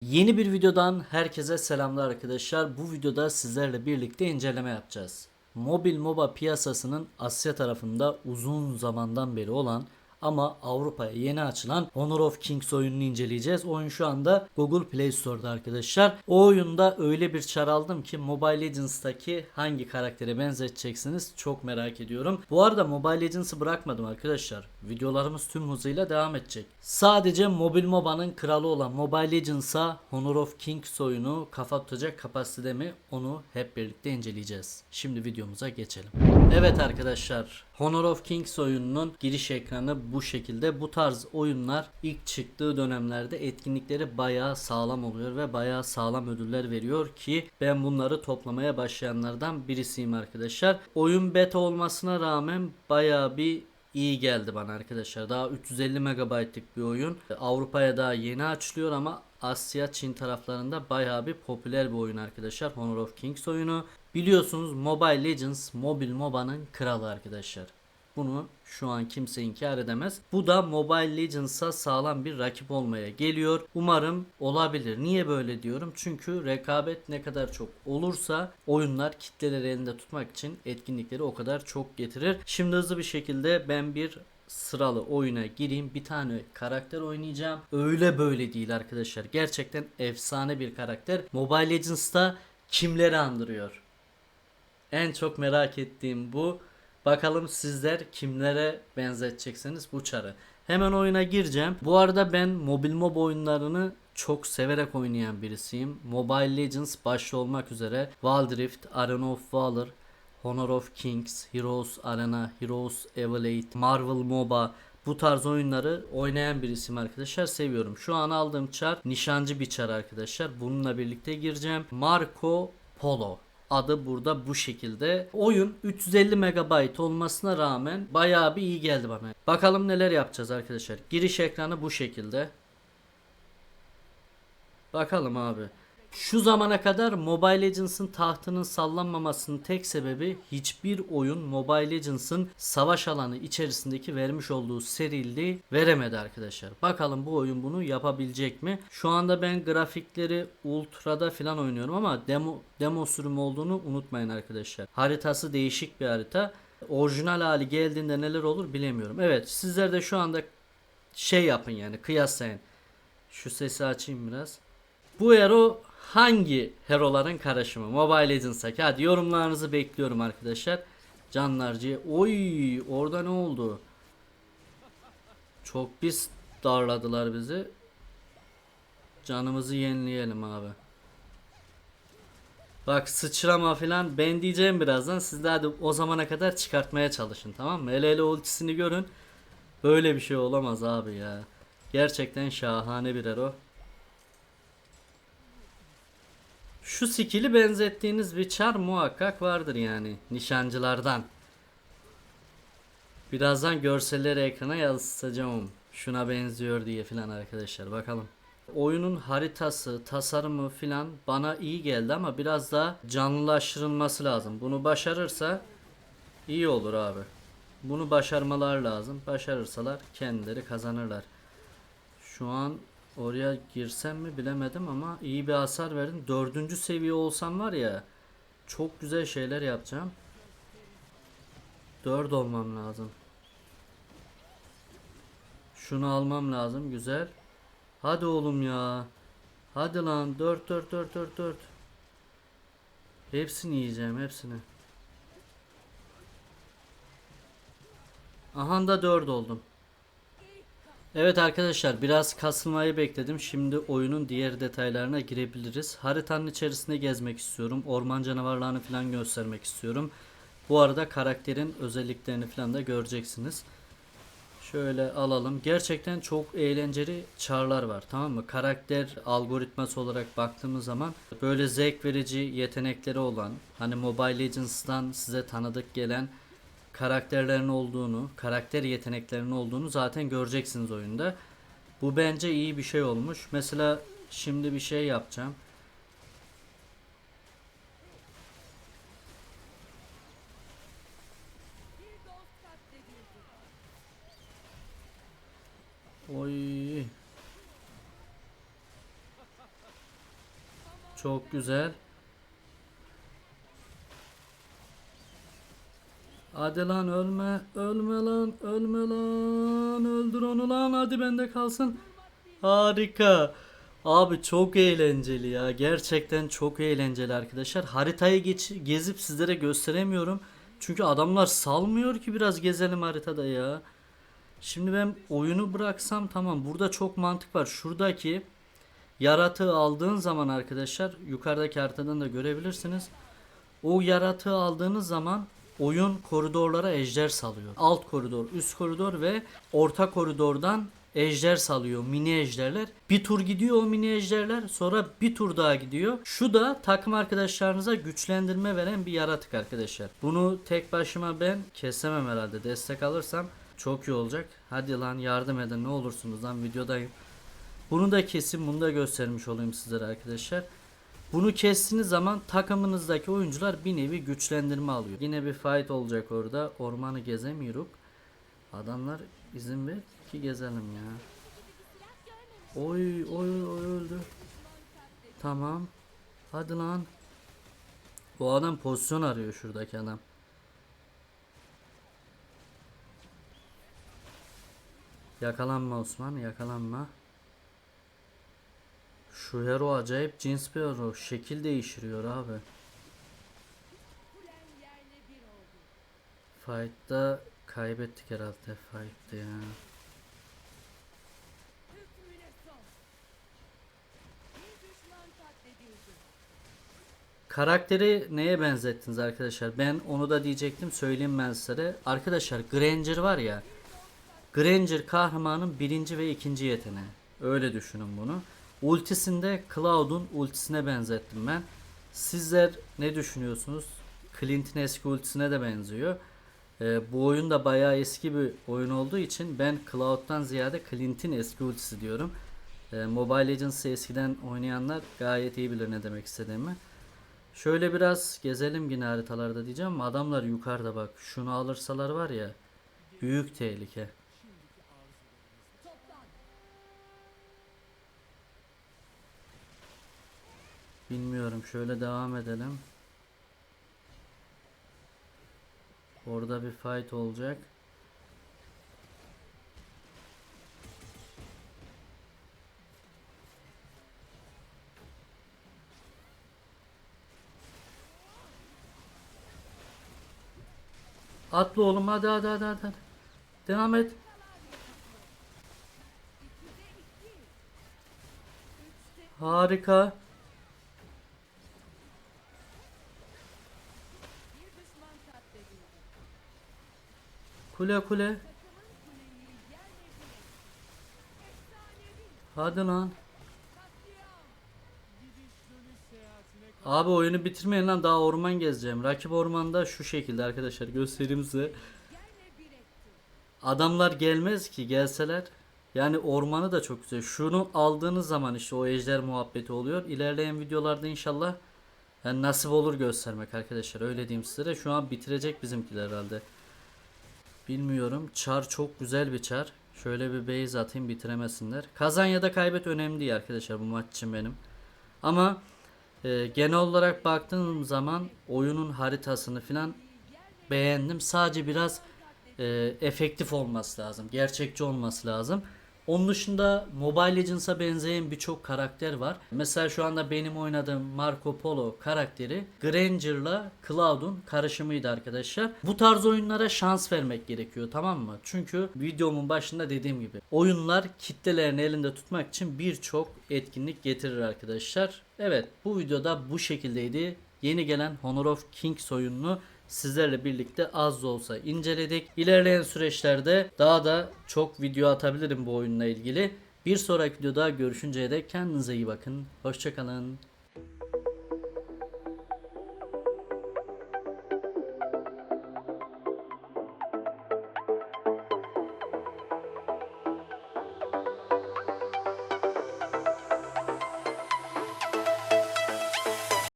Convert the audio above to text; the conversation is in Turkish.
Yeni bir videodan herkese selamlar arkadaşlar. Bu videoda sizlerle birlikte inceleme yapacağız. Mobil MOBA piyasasının Asya tarafında uzun zamandan beri olan ama Avrupa'ya yeni açılan Honor of Kings oyununu inceleyeceğiz. Oyun şu anda Google Play Store'da arkadaşlar. O oyunda öyle bir çar aldım ki Mobile Legends'taki hangi karaktere benzeteceksiniz çok merak ediyorum. Bu arada Mobile Legends'ı bırakmadım arkadaşlar. Videolarımız tüm hızıyla devam edecek. Sadece mobil MOBA'nın kralı olan Mobile Legends'a Honor of Kings oyunu kafa tutacak kapasitede mi onu hep birlikte inceleyeceğiz. Şimdi videomuza geçelim. Evet arkadaşlar Honor of Kings oyununun giriş ekranı bu şekilde. Bu tarz oyunlar ilk çıktığı dönemlerde etkinlikleri bayağı sağlam oluyor ve bayağı sağlam ödüller veriyor ki ben bunları toplamaya başlayanlardan birisiyim arkadaşlar. Oyun beta olmasına rağmen bayağı bir iyi geldi bana arkadaşlar. Daha 350 megabaytlık bir oyun. Avrupa'ya daha yeni açılıyor ama Asya, Çin taraflarında bayağı bir popüler bir oyun arkadaşlar. Honor of Kings oyunu. Biliyorsunuz Mobile Legends mobil MOBA'nın kralı arkadaşlar. Bunu şu an kimse inkar edemez. Bu da Mobile Legends'a sağlam bir rakip olmaya geliyor. Umarım olabilir. Niye böyle diyorum? Çünkü rekabet ne kadar çok olursa oyunlar kitleleri elinde tutmak için etkinlikleri o kadar çok getirir. Şimdi hızlı bir şekilde ben bir sıralı oyuna gireyim. Bir tane karakter oynayacağım. Öyle böyle değil arkadaşlar. Gerçekten efsane bir karakter. Mobile Legends'ta kimleri andırıyor? En çok merak ettiğim bu. Bakalım sizler kimlere benzeteceksiniz bu çarı. Hemen oyuna gireceğim. Bu arada ben mobil mob oyunlarını çok severek oynayan birisiyim. Mobile Legends başta olmak üzere Wild Rift, Arena of Valor, Honor of Kings, Heroes Arena, Heroes Evaluate, Marvel MOBA bu tarz oyunları oynayan birisiyim arkadaşlar. Seviyorum. Şu an aldığım çar nişancı bir çar arkadaşlar. Bununla birlikte gireceğim. Marco Polo adı burada bu şekilde. Oyun 350 MB olmasına rağmen bayağı bir iyi geldi bana. Bakalım neler yapacağız arkadaşlar. Giriş ekranı bu şekilde. Bakalım abi. Şu zamana kadar Mobile Legends'ın tahtının sallanmamasının tek sebebi hiçbir oyun Mobile Legends'ın savaş alanı içerisindeki vermiş olduğu seriliği veremedi arkadaşlar. Bakalım bu oyun bunu yapabilecek mi? Şu anda ben grafikleri ultra'da falan oynuyorum ama demo demo sürüm olduğunu unutmayın arkadaşlar. Haritası değişik bir harita. Orijinal hali geldiğinde neler olur bilemiyorum. Evet sizler de şu anda şey yapın yani kıyaslayın. Şu sesi açayım biraz. Bu hero hangi heroların karışımı? Mobile Legends'taki. Hadi yorumlarınızı bekliyorum arkadaşlar. Canlarcı. Oy orada ne oldu? Çok pis darladılar bizi. Canımızı yenileyelim abi. Bak sıçrama filan ben diyeceğim birazdan. Siz de o zamana kadar çıkartmaya çalışın tamam mı? Hele hele ultisini görün. Böyle bir şey olamaz abi ya. Gerçekten şahane bir hero. Şu skill'i benzettiğiniz bir çar muhakkak vardır yani nişancılardan. Birazdan görselleri ekrana yansıtacağım. Şuna benziyor diye filan arkadaşlar bakalım. Oyunun haritası, tasarımı filan bana iyi geldi ama biraz daha canlılaştırılması lazım. Bunu başarırsa iyi olur abi. Bunu başarmalar lazım. Başarırsalar kendileri kazanırlar. Şu an oraya girsem mi bilemedim ama iyi bir hasar verdin. Dördüncü seviye olsam var ya çok güzel şeyler yapacağım. Dört olmam lazım. Şunu almam lazım. Güzel. Hadi oğlum ya. Hadi lan. Dört dört dört dört dört. Hepsini yiyeceğim. Hepsini. Aha da 4 oldum. Evet arkadaşlar biraz kasılmayı bekledim. Şimdi oyunun diğer detaylarına girebiliriz. Haritanın içerisinde gezmek istiyorum. Orman canavarlarını falan göstermek istiyorum. Bu arada karakterin özelliklerini falan da göreceksiniz. Şöyle alalım. Gerçekten çok eğlenceli çarlar var. Tamam mı? Karakter algoritması olarak baktığımız zaman böyle zevk verici yetenekleri olan hani Mobile Legends'tan size tanıdık gelen karakterlerin olduğunu, karakter yeteneklerinin olduğunu zaten göreceksiniz oyunda. Bu bence iyi bir şey olmuş. Mesela şimdi bir şey yapacağım. Oy. Çok güzel. Hadi lan ölme, ölme lan, ölme lan, öldür onu lan, hadi bende kalsın. Harika. Abi çok eğlenceli ya. Gerçekten çok eğlenceli arkadaşlar. Haritayı geç, gezip sizlere gösteremiyorum. Çünkü adamlar salmıyor ki biraz gezelim haritada ya. Şimdi ben oyunu bıraksam tamam. Burada çok mantık var. Şuradaki yaratığı aldığın zaman arkadaşlar yukarıdaki haritadan da görebilirsiniz. O yaratığı aldığınız zaman oyun koridorlara ejder salıyor. Alt koridor, üst koridor ve orta koridordan ejder salıyor. Mini ejderler. Bir tur gidiyor o mini ejderler. Sonra bir tur daha gidiyor. Şu da takım arkadaşlarınıza güçlendirme veren bir yaratık arkadaşlar. Bunu tek başıma ben kesemem herhalde. Destek alırsam çok iyi olacak. Hadi lan yardım edin ne olursunuz lan videodayım. Bunu da kesin bunu da göstermiş olayım sizlere arkadaşlar. Bunu kestiğiniz zaman takımınızdaki oyuncular bir nevi güçlendirme alıyor. Yine bir fight olacak orada. Ormanı gezemiyoruz. Adamlar izin ver ki gezelim ya. Oy oy oy öldü. Tamam. Hadi lan. Bu adam pozisyon arıyor şuradaki adam. Yakalanma Osman yakalanma. Şu hero acayip cins bir hero. Şekil değiştiriyor abi. Fight'ta kaybettik herhalde fight'ta ya. Karakteri neye benzettiniz arkadaşlar? Ben onu da diyecektim söyleyeyim ben size. Arkadaşlar Granger var ya. Granger kahramanın birinci ve ikinci yeteneği. Öyle düşünün bunu. Ultisinde Cloud'un ultisine benzettim ben. Sizler ne düşünüyorsunuz? Clint'in eski ultisine de benziyor. Ee, bu oyun da bayağı eski bir oyun olduğu için ben Cloud'dan ziyade Clint'in eski ultisi diyorum. Ee, Mobile Legends'ı eskiden oynayanlar gayet iyi bilir ne demek istediğimi. Şöyle biraz gezelim yine haritalarda diyeceğim adamlar yukarıda bak. Şunu alırsalar var ya büyük tehlike. Bilmiyorum şöyle devam edelim. Orada bir fight olacak. Atla oğlum hadi hadi hadi hadi. Devam et. Harika. Kule kule. Hadi lan. Abi oyunu bitirmeyin lan daha orman gezeceğim. Rakip ormanda şu şekilde arkadaşlar göstereyim size. Adamlar gelmez ki gelseler. Yani ormanı da çok güzel. Şunu aldığınız zaman işte o ejder muhabbeti oluyor. İlerleyen videolarda inşallah yani nasip olur göstermek arkadaşlar. Öyle diyeyim size. Şu an bitirecek bizimkiler herhalde. Bilmiyorum. Çar çok güzel bir çar. Şöyle bir base atayım bitiremesinler. Kazan ya da kaybet önemli değil arkadaşlar bu maç için benim. Ama e, genel olarak baktığım zaman oyunun haritasını falan beğendim. Sadece biraz e, efektif olması lazım. Gerçekçi olması lazım. Onun dışında Mobile Legends'a benzeyen birçok karakter var. Mesela şu anda benim oynadığım Marco Polo karakteri Granger'la Cloud'un karışımıydı arkadaşlar. Bu tarz oyunlara şans vermek gerekiyor tamam mı? Çünkü videomun başında dediğim gibi oyunlar kitlelerini elinde tutmak için birçok etkinlik getirir arkadaşlar. Evet bu videoda bu şekildeydi. Yeni gelen Honor of Kings oyununu sizlerle birlikte az da olsa inceledik. İlerleyen süreçlerde daha da çok video atabilirim bu oyunla ilgili. Bir sonraki videoda görüşünceye dek kendinize iyi bakın. Hoşçakalın.